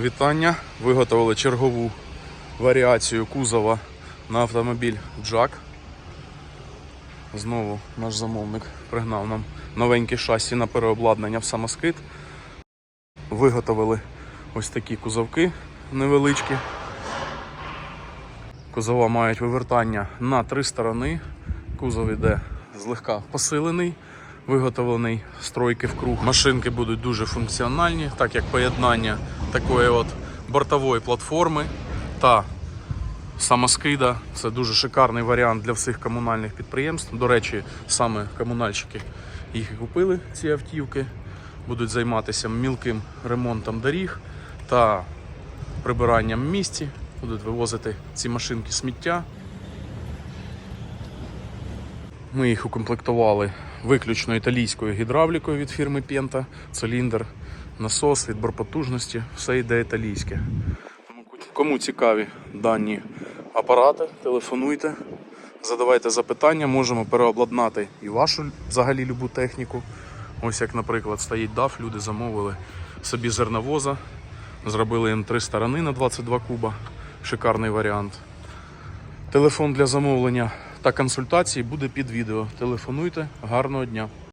Вітання. Виготовили чергову варіацію кузова на автомобіль Джак. Знову наш замовник пригнав нам новеньке шасі на переобладнання в самоскид. Виготовили ось такі кузовки невеличкі. Кузова мають вивертання на три сторони. Кузов іде злегка посилений, виготовлений стройки в круг. Машинки будуть дуже функціональні, так як поєднання такої от бортової платформи та самоскида. Це дуже шикарний варіант для всіх комунальних підприємств. До речі, саме комунальщики їх і купили, ці автівки. Будуть займатися мілким ремонтом доріг та прибиранням в місті. Будуть вивозити ці машинки сміття. Ми їх укомплектували виключно італійською гідравлікою від фірми Penta, циліндр, насос, відбор потужності, все йде італійське. Кому цікаві дані апарати, телефонуйте, задавайте запитання, можемо переобладнати і вашу взагалі любу техніку. Ось як, наприклад, стоїть DAF, люди замовили собі зерновоза, зробили їм три сторони на 22 куба. Шикарний варіант. Телефон для замовлення та консультацій буде під відео. Телефонуйте. Гарного дня!